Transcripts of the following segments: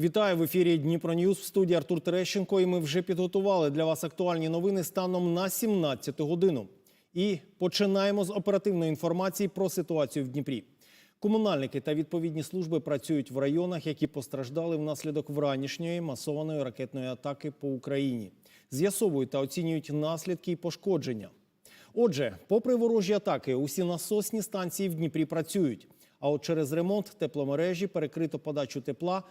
Вітаю в ефірі Дніпро Ньюз в студії Артур Терещенко. І ми вже підготували для вас актуальні новини станом на 17 годину. І починаємо з оперативної інформації про ситуацію в Дніпрі. Комунальники та відповідні служби працюють в районах, які постраждали внаслідок вранішньої масованої ракетної атаки по Україні. З'ясовують та оцінюють наслідки і пошкодження. Отже, попри ворожі атаки, усі насосні станції в Дніпрі працюють. А от через ремонт тепломережі перекрито подачу тепла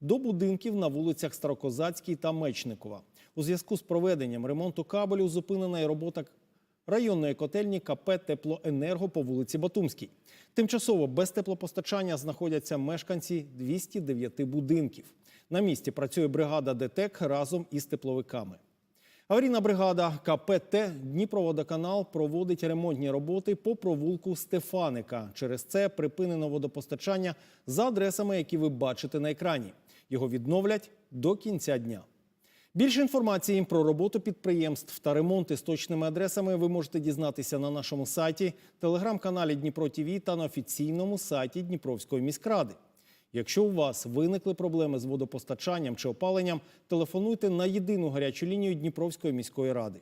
до будинків на вулицях Старокозацькій та Мечникова. У зв'язку з проведенням ремонту кабелю зупинена і робота районної котельні КП Теплоенерго по вулиці Батумській. Тимчасово без теплопостачання знаходяться мешканці 209 будинків. На місці працює бригада ДТЕК разом із тепловиками. Аварійна бригада КПТ Дніпроводоканал проводить ремонтні роботи по провулку Стефаника. Через це припинено водопостачання за адресами, які ви бачите на екрані. Його відновлять до кінця дня. Більше інформації про роботу підприємств та ремонти з точними адресами ви можете дізнатися на нашому сайті, телеграм-каналі Дніпро ТІВІ та на офіційному сайті Дніпровської міськради. Якщо у вас виникли проблеми з водопостачанням чи опаленням, телефонуйте на єдину гарячу лінію Дніпровської міської ради.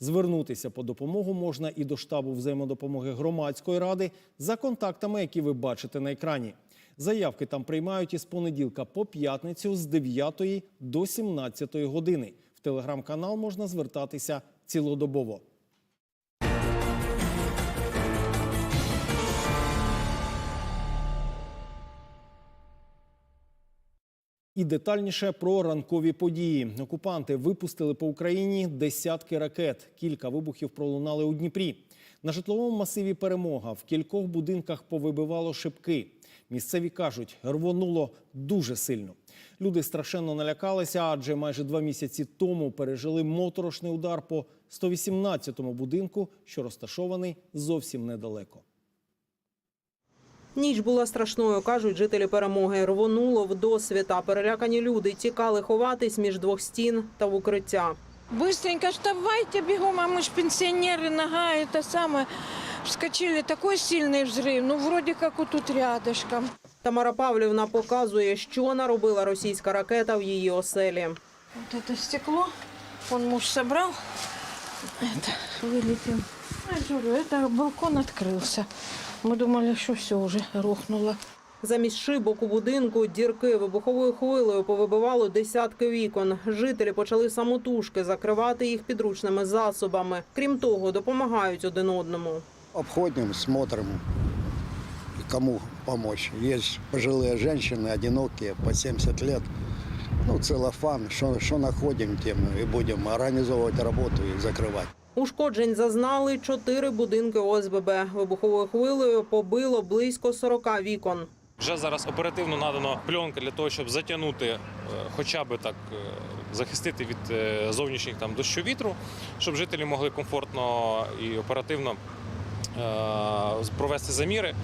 Звернутися по допомогу можна і до штабу взаємодопомоги громадської ради за контактами, які ви бачите на екрані. Заявки там приймають із понеділка по п'ятницю з 9 до 17 години. В телеграм-канал можна звертатися цілодобово. І детальніше про ранкові події. Окупанти випустили по Україні десятки ракет. Кілька вибухів пролунали у Дніпрі. На житловому масиві перемога в кількох будинках повибивало шибки. Місцеві кажуть, рвонуло дуже сильно. Люди страшенно налякалися, адже майже два місяці тому пережили моторошний удар по 118-му будинку, що розташований зовсім недалеко. Ніч була страшною, кажуть жителі перемоги. Рвонуло в досвіта. Перелякані люди тікали ховатись між двох стін та в укриття. Быстренько вставайте бегом, а мы ж пенсионеры, нога это самое. Вскочили, такой сильный взрыв, ну вроде как вот тут рядышком. Тамара Павлівна показує, що наробила російська ракета в її оселі. Вот это стекло, он муж собрал, это вылепил. А, Я говорю, это балкон открылся. Мы думали, что все уже рухнуло. Замість шибок у будинку дірки вибуховою хвилею повибивало десятки вікон. Жителі почали самотужки закривати їх підручними засобами. Крім того, допомагають один одному. обходим, смотрим, кому помочь. Есть пожилые женщины, одинокие, по 70 лет. Ну, целлофан, что, что находим, тем и будем организовывать работу и закрывать. Ушкоджень зазнали чотири будинки ОСББ. Вибуховою хвилею побило близько 40 вікон. Вже зараз оперативно надано пленка для того, щоб затягнути, е, хоча б так е, захистити від е, зовнішніх там дощу вітру, щоб жителі могли комфортно і оперативно е, провести заміри.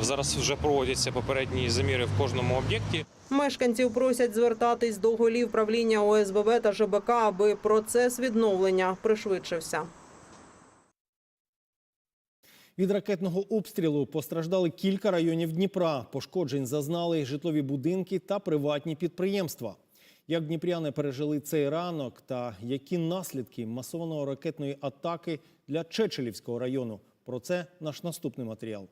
Зараз вже проводяться попередні заміри в кожному об'єкті. Мешканців просять звертатись до голів правління ОСББ та ЖБК, аби процес відновлення пришвидшився. Від ракетного обстрілу постраждали кілька районів Дніпра. Пошкоджень зазнали житлові будинки та приватні підприємства. Як дніпряни пережили цей ранок та які наслідки масованої ракетної атаки для Чечелівського району? Про це наш наступний матеріал.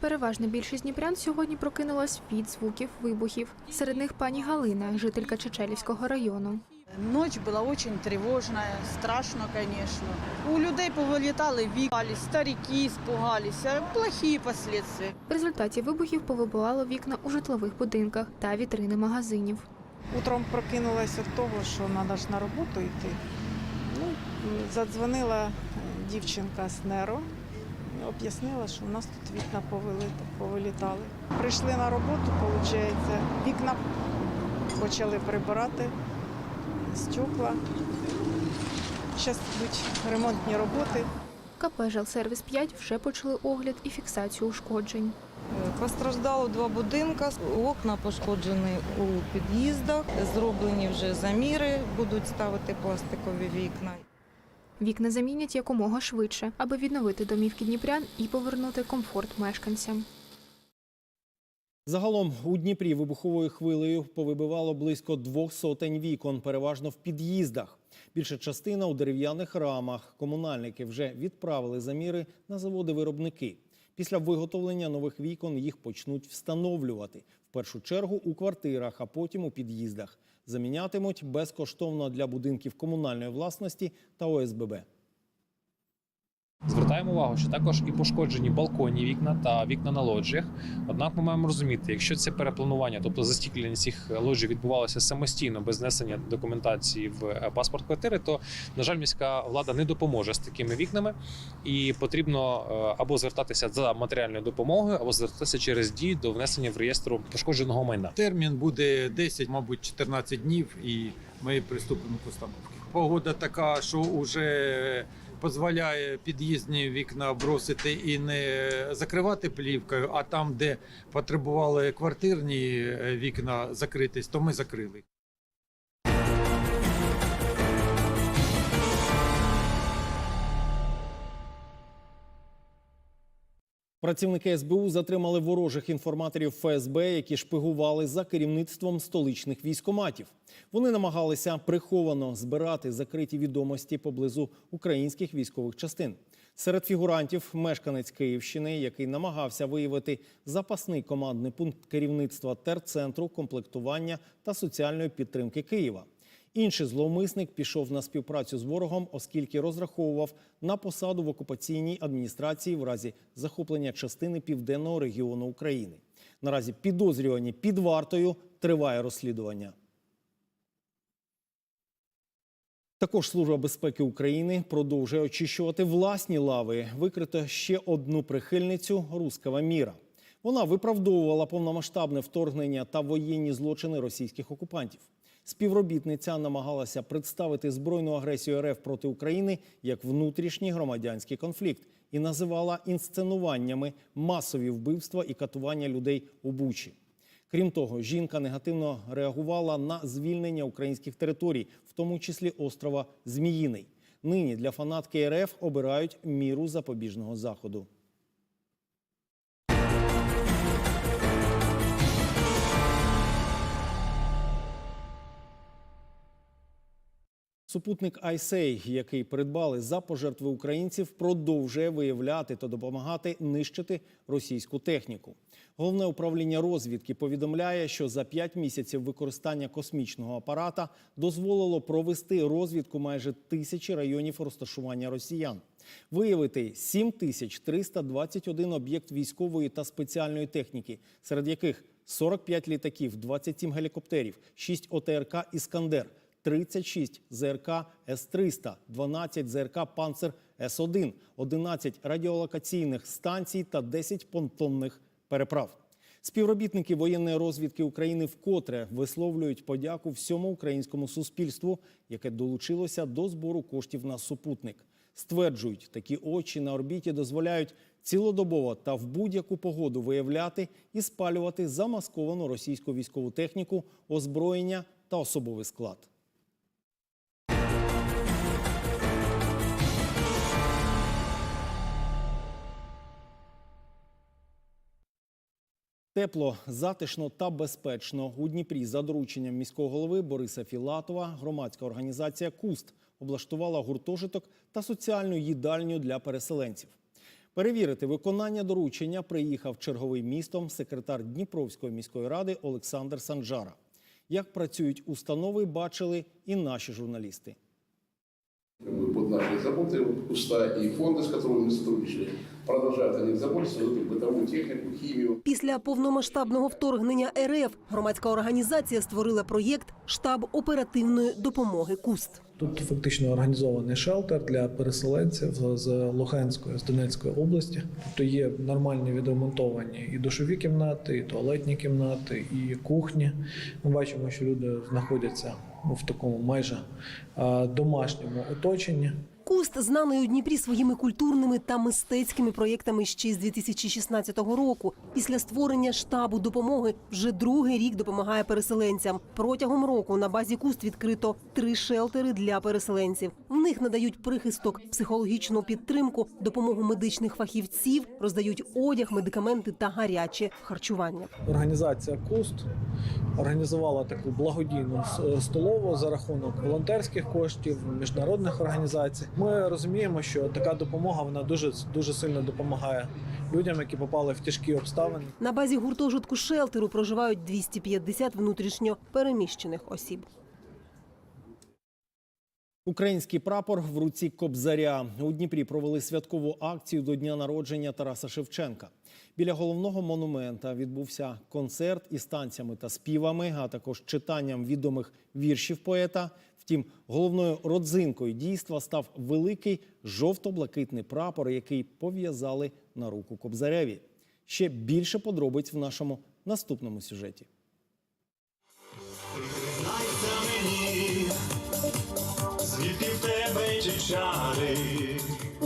Переважна більшість дніпрян сьогодні прокинулась від звуків вибухів. Серед них пані Галина, жителька Чечелівського району. Ночь була дуже тривожна, страшно, звісно. У людей повилітали вікна, старики спугалися, плохі последствия. В результаті вибухів повибивало вікна у житлових будинках та вітрини магазинів. Утром прокинулася від того, що треба ж на роботу йти. Ну, задзвонила дівчинка з Неро, об'яснила, що в нас тут вікна повилітали. Прийшли на роботу, виходить, вікна почали прибирати, стекла. Зараз йдуть ремонтні роботи. КП «Жилсервіс 5» вже почали огляд і фіксацію ушкоджень. Постраждало два будинка, окна пошкоджені у під'їздах, зроблені вже заміри, будуть ставити пластикові вікна. Вікна замінять якомога швидше, аби відновити домівки дніпрян і повернути комфорт мешканцям. Загалом у Дніпрі вибуховою хвилею повибивало близько двох сотень вікон, переважно в під'їздах. Більша частина у дерев'яних рамах. Комунальники вже відправили заміри на заводи-виробники. Після виготовлення нових вікон їх почнуть встановлювати в першу чергу у квартирах, а потім у під'їздах. Замінятимуть безкоштовно для будинків комунальної власності та ОСББ. Звертаємо увагу, що також і пошкоджені балконні вікна та вікна на лоджіях. Однак ми маємо розуміти, якщо це перепланування, тобто застіклення цих лоджій відбувалося самостійно без внесення документації в е, паспорт квартири, то на жаль, міська влада не допоможе з такими вікнами, і потрібно е, або звертатися за матеріальною допомогою, або звертатися через дію до внесення в реєстру пошкодженого майна. Термін буде 10, мабуть, 14 днів, і ми приступимо до постановки. Погода така, що вже дозволяє під'їздні вікна бросити і не закривати плівкою, а там, де потребували квартирні е, вікна закритись, то ми закрили. Працівники СБУ затримали ворожих інформаторів ФСБ, які шпигували за керівництвом столичних військоматів. Вони намагалися приховано збирати закриті відомості поблизу українських військових частин. Серед фігурантів мешканець Київщини, який намагався виявити запасний командний пункт керівництва терцентру комплектування та соціальної підтримки Києва. Інший зловмисник пішов на співпрацю з ворогом, оскільки розраховував на посаду в окупаційній адміністрації в разі захоплення частини південного регіону України. Наразі підозрювані під вартою триває розслідування. Також Служба безпеки України продовжує очищувати власні лави. Викрито ще одну прихильницю руского міра. Вона виправдовувала повномасштабне вторгнення та воєнні злочини російських окупантів. Співробітниця намагалася представити збройну агресію РФ проти України як внутрішній громадянський конфлікт і називала інсценуваннями масові вбивства і катування людей у Бучі. Крім того, жінка негативно реагувала на звільнення українських територій, в тому числі острова Зміїний. Нині для фанатки РФ обирають міру запобіжного заходу. Супутник Айсей, який придбали за пожертви українців, продовжує виявляти та допомагати нищити російську техніку. Головне управління розвідки повідомляє, що за 5 місяців використання космічного апарата дозволило провести розвідку майже тисячі районів розташування росіян, виявити 7321 об'єкт військової та спеціальної техніки, серед яких 45 літаків, 27 гелікоптерів, 6 ОТРК «Іскандер», 36 ЗРК С-300, 12 ЗРК «Панцер С-1», 11 радіолокаційних станцій та 10 понтонних переправ. Співробітники воєнної розвідки України вкотре висловлюють подяку всьому українському суспільству, яке долучилося до збору коштів на супутник. Стверджують, такі очі на орбіті дозволяють цілодобово та в будь-яку погоду виявляти і спалювати замасковану російську військову техніку, озброєння та особовий склад. Тепло, затишно та безпечно у Дніпрі за дорученням міського голови Бориса Філатова громадська організація Куст облаштувала гуртожиток та соціальну їдальню для переселенців. Перевірити виконання доручення приїхав черговий містом секретар Дніпровської міської ради Олександр Санджара. Як працюють установи, бачили і наші журналісти Как бы под нашей заботой вот Куста и фонды, с которыми мы сотрудничали, продолжают о них заботиться, вот, бытовую технику, химию. Після повномасштабного вторгнення РФ громадська організація створила проєкт Штаб оперативної допомоги КУСТ. Тут фактично організований шелтер для переселенців з Луганської, з Донецької області. Тобто є нормальні відремонтовані і душові кімнати, і туалетні кімнати, і кухні. Ми бачимо, що люди знаходяться в такому майже домашньому оточенні. Куст знаний у Дніпрі своїми культурними та мистецькими проєктами ще з 2016 року. Після створення штабу допомоги вже другий рік допомагає переселенцям. Протягом року на базі Куст відкрито три шелтери для переселенців. В них надають прихисток, психологічну підтримку, допомогу медичних фахівців, роздають одяг, медикаменти та гаряче харчування. Організація Куст організувала таку благодійну столову за рахунок волонтерських коштів, міжнародних організацій. Ми розуміємо, що така допомога вона дуже дуже сильно допомагає людям, які попали в тяжкі обставини. На базі гуртожитку шелтеру проживають 250 внутрішньо переміщених осіб. Український прапор в руці Кобзаря у Дніпрі провели святкову акцію до дня народження Тараса Шевченка. Біля головного монумента відбувся концерт із танцями та співами, а також читанням відомих віршів поета. Втім, головною родзинкою дійства став великий жовто-блакитний прапор, який пов'язали на руку Кобзареві. Ще більше подробиць в нашому наступному сюжеті. У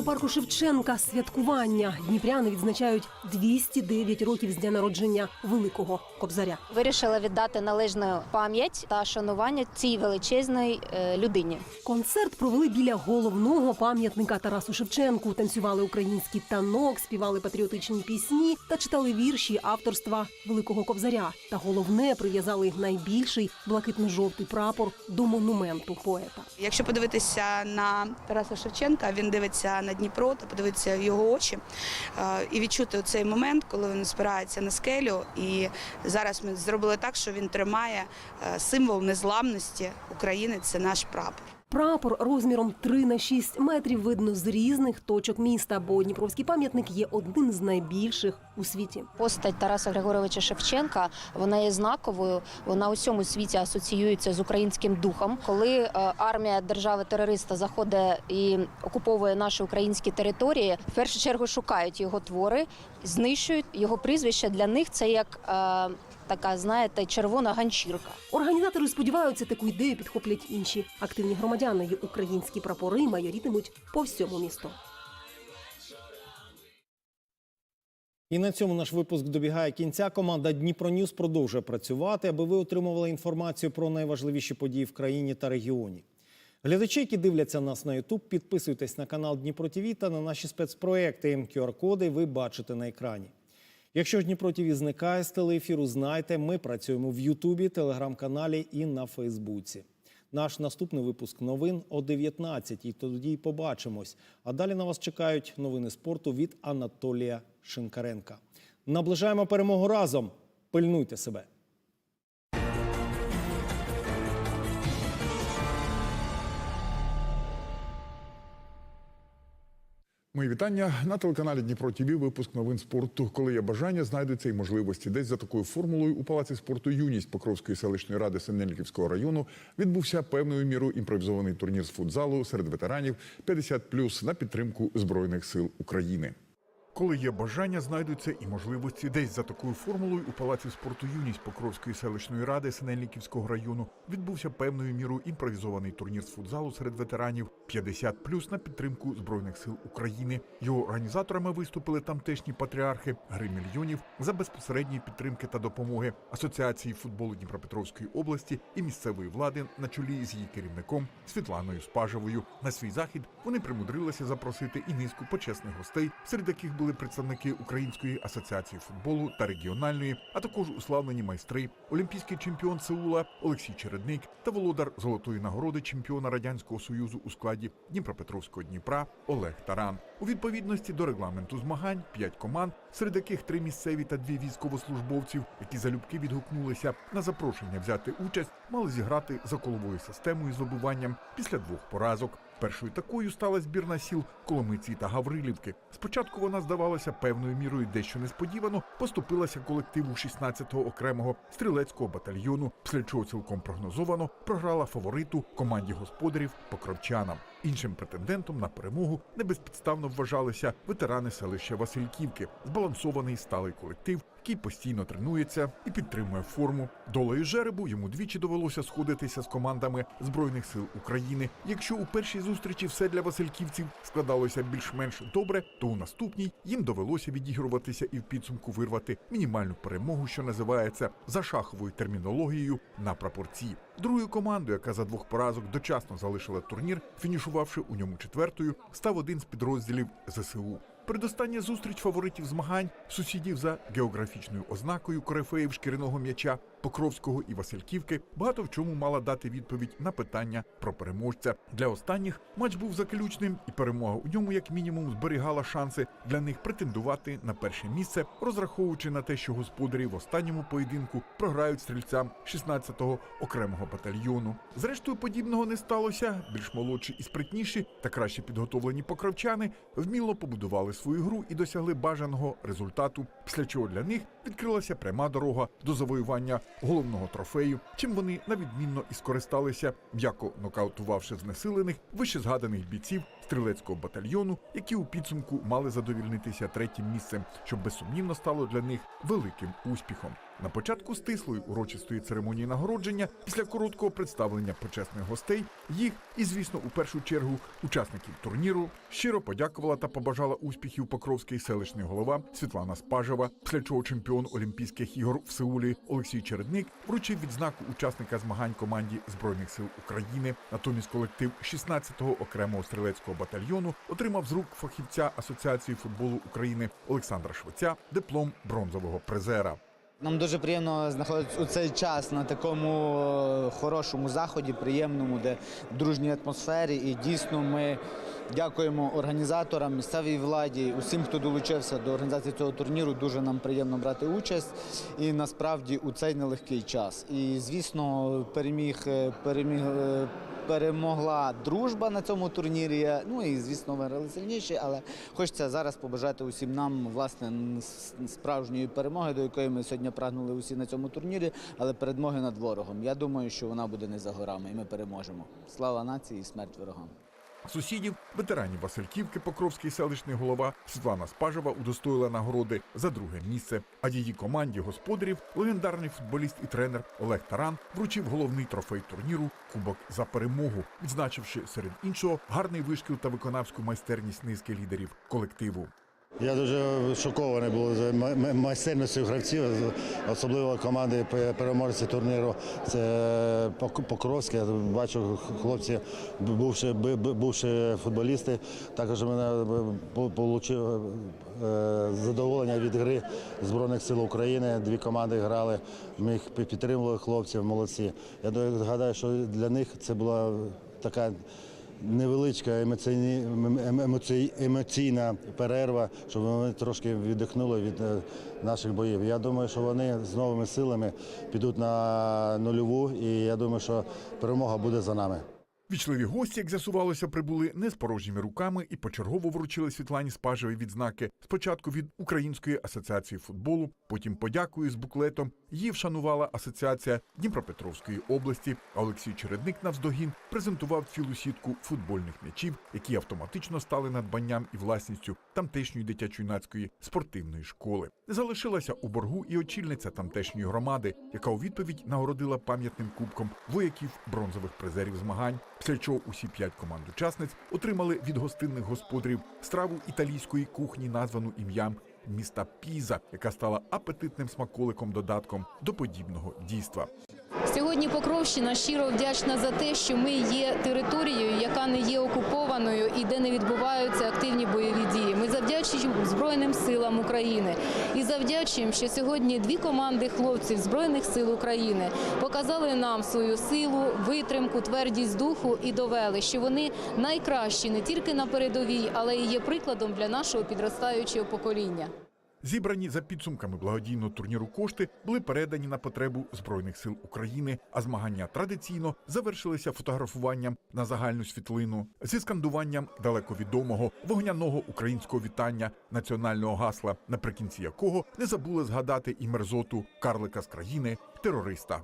парку Шевченка святкування дніпряни відзначають 209 років з дня народження великого кобзаря. Вирішила віддати належну пам'ять та шанування цій величезній е, людині. Концерт провели біля головного пам'ятника Тарасу Шевченку. Танцювали український танок, співали патріотичні пісні та читали вірші авторства великого кобзаря. Та головне прив'язали найбільший блакитно-жовтий прапор до монументу поета. Якщо подивитися на Тараса Шевченка, він дивиться на Дніпро та подивитися в його очі і відчути цей момент, коли він спирається на скелю. І зараз ми зробили так, що він тримає е, символ незламності України. Це наш прапор. Прапор розміром 3 на 6 метрів видно з різних точок міста, бо Дніпровський пам'ятник є одним з найбільших у світі. Постать Тараса Григоровича Шевченка вона є знаковою. Вона у всьому світі асоціюється з українським духом. Коли е, армія держави-терориста заходить і окуповує наші українські території, в першу чергу шукають його твори, знищують його прізвище. Для них це як е, така, знаєте, червона ганчірка. Організатори сподіваються, таку ідею підхоплять інші активні громадяни. І Українські прапори майорітимуть по всьому місту. І на цьому наш випуск добігає кінця. Команда Дніпро Ньюс продовжує працювати, аби ви отримували інформацію про найважливіші події в країні та регіоні. Глядачі, які дивляться нас на Ютуб, підписуйтесь на канал Дніпро ТВ та на наші спецпроекти. QR-коди ви бачите на екрані. Якщо ж Дніпро ТІВІ зникає з телеефіру, знайте, ми працюємо в Ютубі, телеграм-каналі і на Фейсбуці. Наш наступний випуск новин о 19 і тоді й побачимось. А далі на вас чекають новини спорту від Анатолія Шинкаренка. Наближаємо перемогу разом. Пильнуйте себе. Мої вітання на телеканалі Дніпро ТВ. Випуск новин спорту. Коли є бажання, знайдуться і можливості. Десь за такою формулою у палаці спорту Юність Покровської селищної ради Синельниківського району відбувся певною мірою імпровізований турнір з футзалу серед ветеранів 50+, на підтримку збройних сил України. Коли є бажання, знайдуться і можливості. Десь за такою формулою у палаці спорту Юність Покровської селищної ради Синельниківського району відбувся певною мірою імпровізований турнір з футзалу серед ветеранів 50+, на підтримку збройних сил України. Його організаторами виступили тамтешні патріархи Гри мільйонів за безпосередньої підтримки та допомоги Асоціації футболу Дніпропетровської області і місцевої влади на чолі з її керівником Світланою Спажевою. На свій захід вони примудрилися запросити і низку почесних гостей, серед яких були представники Української асоціації футболу та регіональної, а також уславлені майстри, олімпійський чемпіон Сеула Олексій Чередник та володар золотої нагороди чемпіона радянського союзу у складі Дніпропетровського Дніпра Олег Таран. У відповідності до регламенту змагань п'ять команд, серед яких три місцеві та дві військовослужбовців, які залюбки відгукнулися на запрошення взяти участь, мали зіграти за коловою системою з вибуванням після двох поразок. Першою такою стала збірна сіл Коломиці та Гаврилівки. Спочатку вона здавалася певною мірою дещо несподівано, поступилася колективу 16-го окремого стрілецького батальйону, після чого цілком прогнозовано програла фавориту команді господарів покровчанам. Іншим претендентом на перемогу небезпідставно вважалися ветерани селища Васильківки, збалансований сталий колектив, який постійно тренується і підтримує форму. Долею жеребу йому двічі довелося сходитися з командами Збройних сил України. Якщо у першій зустрічі все для васильківців складалося більш-менш добре, то у наступній їм довелося відігруватися і в підсумку вирвати мінімальну перемогу, що називається за шаховою термінологією на пропорції. Другою командою, яка за двох поразок дочасно залишила турнір, фінішувавши у ньому четвертою, став один з підрозділів ЗСУ. Передостання зустріч фаворитів змагань сусідів за географічною ознакою корифеїв шкіряного м'яча Покровського і Васильківки багато в чому мала дати відповідь на питання про переможця. Для останніх матч був заключним, і перемога у ньому, як мінімум, зберігала шанси для них претендувати на перше місце, розраховуючи на те, що господарі в останньому поєдинку програють стрільцям 16-го окремого батальйону. Зрештою, подібного не сталося. Більш молодші і спритніші та краще підготовлені покровчани вміло побудували свою гру і досягли бажаного результату, після чого для них відкрилася пряма дорога до завоювання головного трофею, чим вони навідмінно і скористалися, м'яко нокаутувавши знесилених вищезгаданих бійців стрілецького батальйону, які у підсумку мали задовільнитися третім місцем, що безсумнівно стало для них великим успіхом. На початку стислої урочистої церемонії нагородження, після короткого представлення почесних гостей, їх і, звісно, у першу чергу учасників турніру щиро подякувала та побажала успіхів Покровський селищний голова Світлана Спажева, після чого чемпіон Олімпійських ігор в Сеулі Олексій Чередник вручив відзнаку учасника змагань команді Збройних сил України. Натомість колектив 16-го окремого стрілецького батальйону отримав з рук фахівця Асоціації футболу України Олександра Швеця диплом бронзового призера. Нам дуже приємно знаходитися у цей час на такому е, хорошому заході, приємному, де дружній атмосфері. І дійсно ми дякуємо організаторам, місцевій владі, усім, хто долучився до організації цього турніру. Дуже нам приємно брати участь. І насправді у цей нелегкий час. І звісно, переміг е, переміг. Перемогла дружба на цьому турнірі. Ну і звісно, виграли сильніші, але хочеться зараз побажати усім нам власне справжньої перемоги, до якої ми сьогодні прагнули усі на цьому турнірі, але перемоги над ворогом. Я думаю, що вона буде не за горами, і ми переможемо. Слава нації і смерть ворогам. Сусідів, ветеранів Васильківки, Покровський селищний голова Світлана Спажева удостоїла нагороди за друге місце. А її команді господарів легендарний футболіст і тренер Олег Таран вручив головний трофей турніру Кубок за перемогу, відзначивши серед іншого гарний вишкіл та виконавську майстерність низки лідерів колективу. Я дуже шокований був за ма- ма- майстерністю гравців, особливо команди пе- переможці турніру. Це Пок- Покровське. Я бачу, хлопці, бувши, бувши футболісти, також мене отримав задоволення від гри Збройних сил України. Дві команди грали, ми їх підтримували хлопців, молодці. Я гадаю, що для них це була така невеличка емоційні, ем- емоційна перерва, щоб вони трошки віддихнули від е, наших боїв. Я думаю, що вони з новими силами підуть на нульову, і я думаю, що перемога буде за нами. Вічливі гості, як з'ясувалося, прибули не з порожніми руками і почергово вручили Світлані Спажевій відзнаки. Спочатку від Української асоціації футболу, потім подякою з буклетом. Її вшанувала асоціація Дніпропетровської області. Олексій Чередник навздогін презентував цілу сітку футбольних м'ячів, які автоматично стали надбанням і власністю тамтешньої дитячо-юнацької спортивної школи. Залишилася у боргу і очільниця тамтешньої громади, яка у відповідь нагородила пам'ятним кубком вояків бронзових призерів змагань. Після чого усі п'ять команд учасниць отримали від гостинних господарів страву італійської кухні, названу ім'ям міста Піза, яка стала апетитним смаколиком додатком до подібного дійства. Сьогодні Покровщина щиро вдячна за те, що ми є територією, яка не є окупованою і де не відбуваються активні бойові дії. Збройним силам України і завдячуємо, що сьогодні дві команди хлопців Збройних сил України показали нам свою силу, витримку, твердість духу і довели, що вони найкращі не тільки на передовій, але і є прикладом для нашого підростаючого покоління. Зібрані за підсумками благодійного турніру кошти були передані на потребу збройних сил України. А змагання традиційно завершилися фотографуванням на загальну світлину зі скандуванням далековідомого вогняного українського вітання національного гасла, наприкінці якого не забули згадати і мерзоту карлика з країни терориста.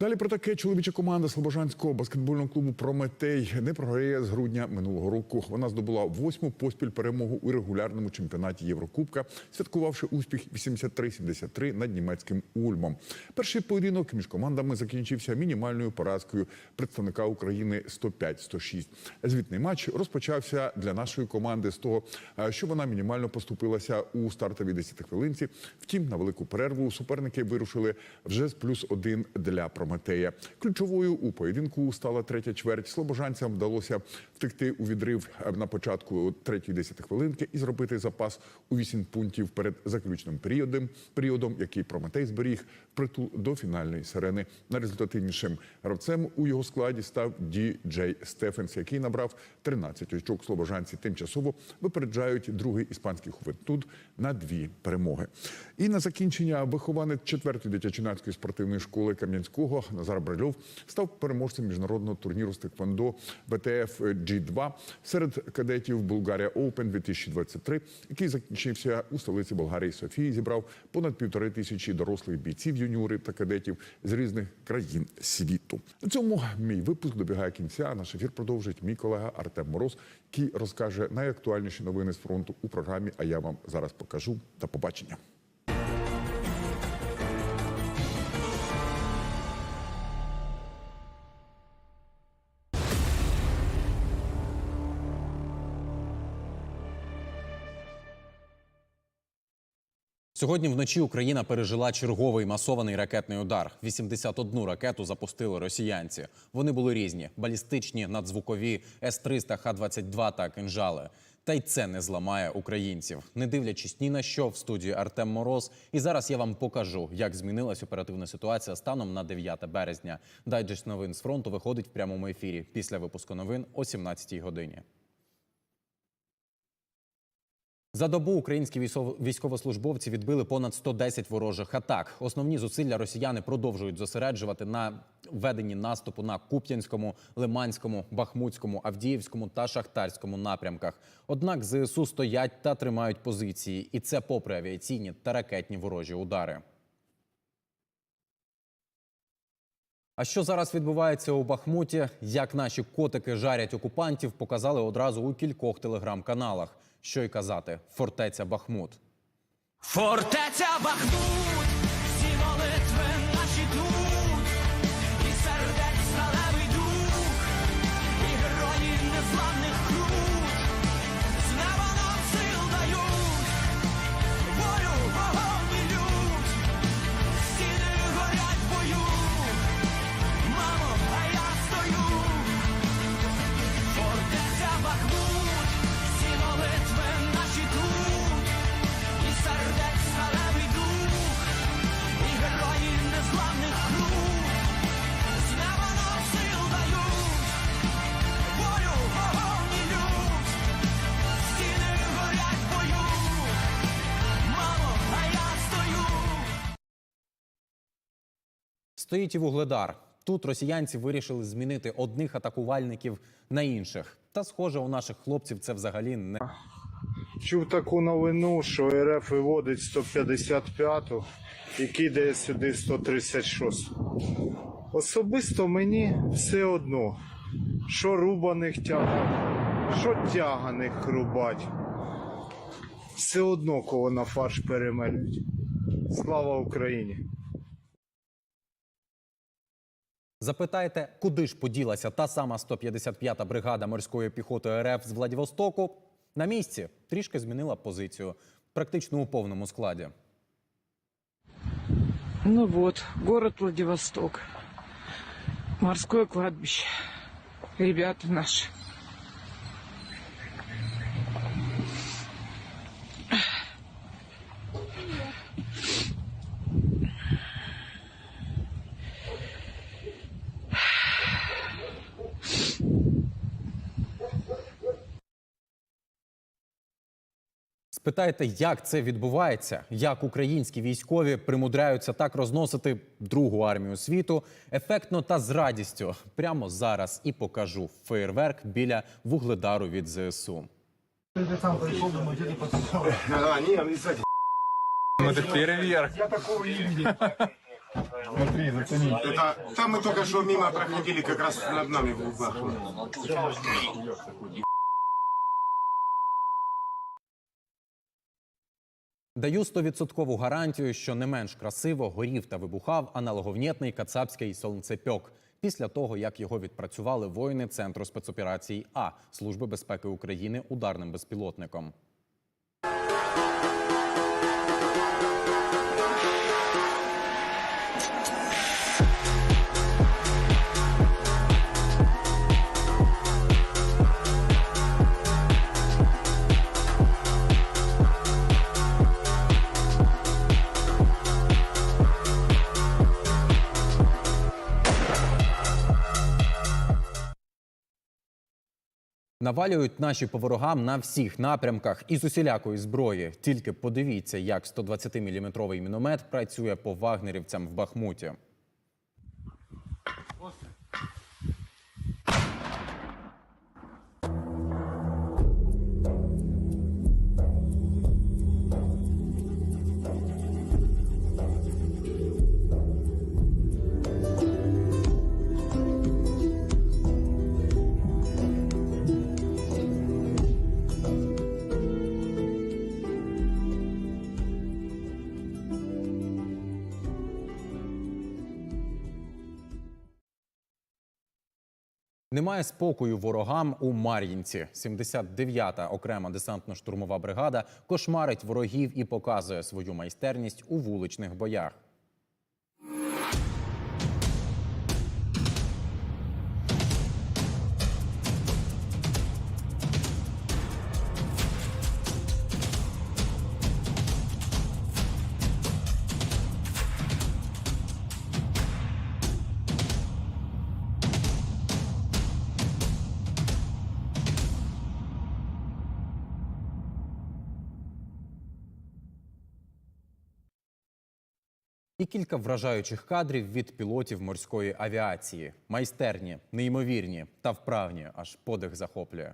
Далі про таке чоловіча команда Слобожанського баскетбольного клубу Прометей не програє з грудня минулого року. Вона здобула восьму поспіль перемогу у регулярному чемпіонаті Єврокубка, святкувавши успіх 83-73 над німецьким Ульмом. Перший поєдинок між командами закінчився мінімальною поразкою представника України 105-106. Звітний матч розпочався для нашої команди з того, е, що вона мінімально поступилася у стартовій 10 хвилинці. Втім, на велику перерву суперники вирушили вже з плюс один для Прометея. Ключовою у поєдинку стала третя чверть. Слобожанцям вдалося втекти у відрив е, на початку третьої 10 хвилинки і зробити запас у 8 пунктів перед заключним періодом, періодом, який Прометей зберіг притул до фінальної сирени. Найрезультативнішим гравцем у його складі став Ді Джей Стефенс, який набрав 13 очок. Слобожанці тимчасово випереджають другий іспанський Хувентуд на дві перемоги. І на закінчення вихованець 4-ї дитячо-юнацької спортивної школи Кам'янського Назар Брильов став переможцем міжнародного турніру з теквондо БТФ G2 серед кадетів Булгарія Open 2023, який закінчився у столиці Болгарії Софії. Зібрав понад півтори тисячі дорослих бійців, юніорів та кадетів з різних країн світу. На цьому мій випуск добігає кінця. Наш ефір продовжить мій колега Артем Мороз, який розкаже найактуальніші новини з фронту у програмі. А я вам зараз покажу. Та побачення. Сьогодні вночі Україна пережила черговий масований ракетний удар. 81 ракету запустили росіянці. Вони були різні: балістичні, надзвукові, С-300, Х-22 та кинжали. Та й це не зламає українців, не дивлячись ні на що в студії Артем Мороз. І зараз я вам покажу, як змінилась оперативна ситуація станом на 9 березня. Дайджест новин з фронту виходить в прямому ефірі після випуску новин о 17 годині. За добу українські військов- військовослужбовці відбили понад 110 ворожих атак. Основні зусилля росіяни продовжують зосереджувати на веденні наступу на Куп'янському, Лиманському, Бахмутському, Авдіївському та Шахтарському напрямках. Однак ЗСУ стоять та тримають позиції, і це попри авіаційні та ракетні ворожі удари. А що зараз відбувається у Бахмуті? Як наші котики жарять окупантів, показали одразу у кількох телеграм-каналах. Що й казати, фортеця Бахмут. Фортеця Бахмут, Стоїть і вугледар. Тут росіянці вирішили змінити одних атакувальників на інших. Та схоже, у наших хлопців це взагалі не Чув таку новину, що РФ виводить 155-ту і кидає сюди 136. Особисто мені все одно, що рубаних тягати, що тяганих рубать. Все одно кого на фарш перемелють. Слава Україні! Запитайте, куди ж поділася та сама 155-та бригада морської піхоти РФ з Владивостоку? На місці трішки змінила позицію, практично у повному складі. Ну вот, город Владивосток. Морское кладбище. Ребята наши. Спитайте, як це відбувається, як українські військові примудряються так розносити другу армію світу ефектно та з радістю. Прямо зараз і покажу феєрверк біля вугледару від ЗСУ. А, не, не, кстати. Ну это фейерверк. Я такого не видел. Смотри, зацени. Это там мы только что мимо проходили, как раз над нами бахнуло. Даю 100% гарантію, що не менш красиво горів та вибухав аналоговнєтний кацапський сонцепьок після того, як його відпрацювали воїни Центру спецоперацій А Служби безпеки України ударним безпілотником. Навалюють наші по ворогам на всіх напрямках і з усілякої зброї. Тільки подивіться, як 120-мм міномет працює по вагнерівцям в Бахмуті. Немає спокою ворогам у Мар'їнці. 79-та окрема десантно-штурмова бригада кошмарить ворогів і показує свою майстерність у вуличних боях. Кілька вражаючих кадрів від пілотів морської авіації. Майстерні, неймовірні та вправні, аж подих захоплює.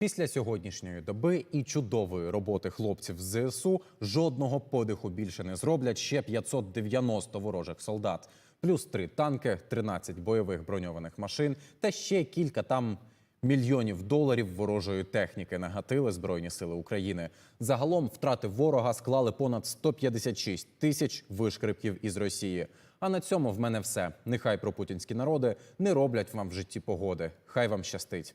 Після сьогоднішньої доби і чудової роботи хлопців з ЗСУ жодного подиху більше не зроблять ще 590 ворожих солдат, плюс три танки, 13 бойових броньованих машин та ще кілька там мільйонів доларів ворожої техніки нагатили Збройні сили України. Загалом втрати ворога склали понад 156 тисяч вишкрипків із Росії. А на цьому в мене все. Нехай пропутінські народи не роблять вам в житті погоди. Хай вам щастить.